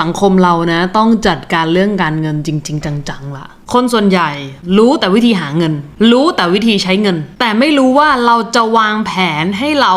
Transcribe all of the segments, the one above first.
สังคมเรานะ ต้องจัดการเรื่องการเงินจริง ๆ จังๆละคนส่วนใหญ่รู้แต่วิธีหาเงิน รู้แต่วิธีใช้เงิน แต่ไม่รู้ว่าเราจะวางแผนให้เรา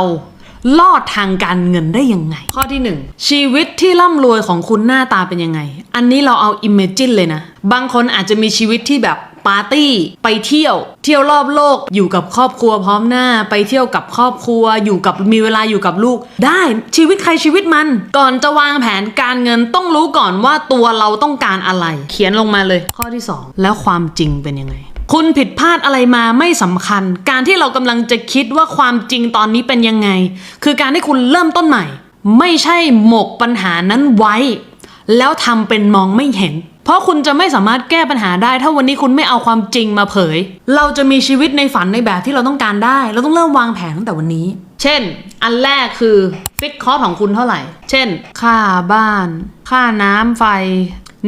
ลอดทางการเงินได้ยังไง ข้อที่หนึ่งชีวิตที่ร่ำรวยของคุณหน้าตาเป็นยังไง อันนี้เราเอา Imagine เลยนะ บางคนอาจจะมีชีวิตที่แบบ ปาร์ตี้ไปเที่ยว เที่ยวรอบโลก อยู่กับครอบครัวพร้อมหน้า ไปเที่ยวกับครอบครัว อยู่กับมีเวลาอยู่กับลูก ได้ชีวิตใครชีวิตมัน ก่อนจะวางแผนการเงินต้องรู้ก่อนว่าตัวเราต้องการอะไร เขียนลงมาเลย ข้อที่ 2 แล้วความจริงเป็นยังไงคุณผิดพลาดอะไรมาไม่สำคัญ การที่เรากำลังจะคิดว่าความจริงตอนนี้เป็นยังไง คือการที่คุณเริ่มต้นใหม่ ไม่ใช่หมกปัญหานั้นไว้ แล้วทำเป็นมองไม่เห็น เพราะคุณจะไม่สามารถแก้ปัญหาได้ ถ้าวันนี้คุณไม่เอาความจริงมาเผย เราจะมีชีวิตในฝันในแบบที่เราต้องการได้ เราต้องเริ่มวางแผนตั้งแต่วันนี้ เช่น อันแรกคือฟิกคอร์สของคุณเท่าไหร่ เช่น ค่าบ้าน ค่าน้ำไฟ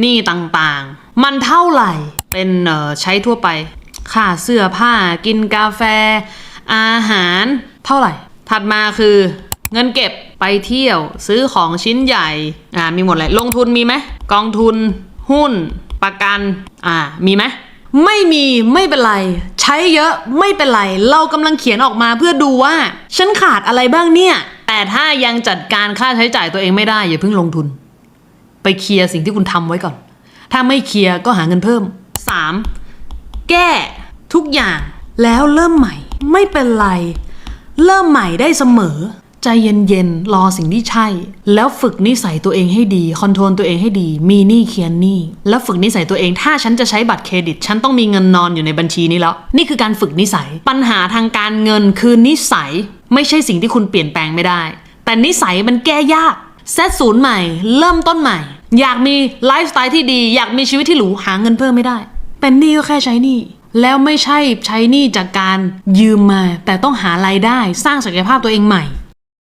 หนี้ต่างๆ มันเท่าไหร่เป็นเอ่อใช้ทั่วไป ค่าเสื้อผ้ากินกาแฟ อาหารเท่าไหร่ ถัดมาคือเงินเก็บไปเที่ยวซื้อของชิ้นใหญ่อ่ามีหมดเลยลงทุนมีไหมกองทุน หุ้น ประกัน อ่า มีไหมไม่มีไม่เป็นไร ใช้เยอะไม่เป็นไร เรากำลังเขียนออกมาเพื่อดูว่า ฉันขาดอะไรบ้างเนี่ย แต่ถ้ายังจัดการค่าใช้จ่ายตัวเองไม่ได้อย่าเพิ่งลงทุน ไปเคลียร์สิ่งที่คุณทำไว้ก่อน ถ้าไม่เคลียร์ก็หาเงินเพิ่ม 3. แก้ทุกอย่างแล้วเริ่มใหม่ ไม่เป็นไร เริ่มใหม่ได้เสมอ ใจเย็นๆ รอสิ่งที่ใช่ แล้วฝึกนิสัยตัวเองให้ดี คอนโทรลตัวเองให้ดี มีหนี้เคียร์หนี้ แล้วฝึกนิสัยตัวเอง ถ้าฉันจะใช้บัตรเครดิต ฉันต้องมีเงินนอนอยู่ในบัญชีนี้แล้ว นี่คือการฝึกนิสัย ปัญหาทางการเงินคือนิสัย ไม่ใช่สิ่งที่คุณเปลี่ยนแปลงไม่ได้ แต่นิสัยมันแก้ยาก เซตศูนย์ใหม่ เริ่มต้นใหม่ อยากมีไลฟ์สไตล์ที่ดี อยากมีชีวิตที่หรู หาเงินเพิ่มไม่ได้ เป็นหนี้ก็แค่ใช้หนี้แล้วไม่ใช่ใช้หนี้จากการยืมมา แต่ต้องหารายได้สร้างศักยภาพตัวเองใหม่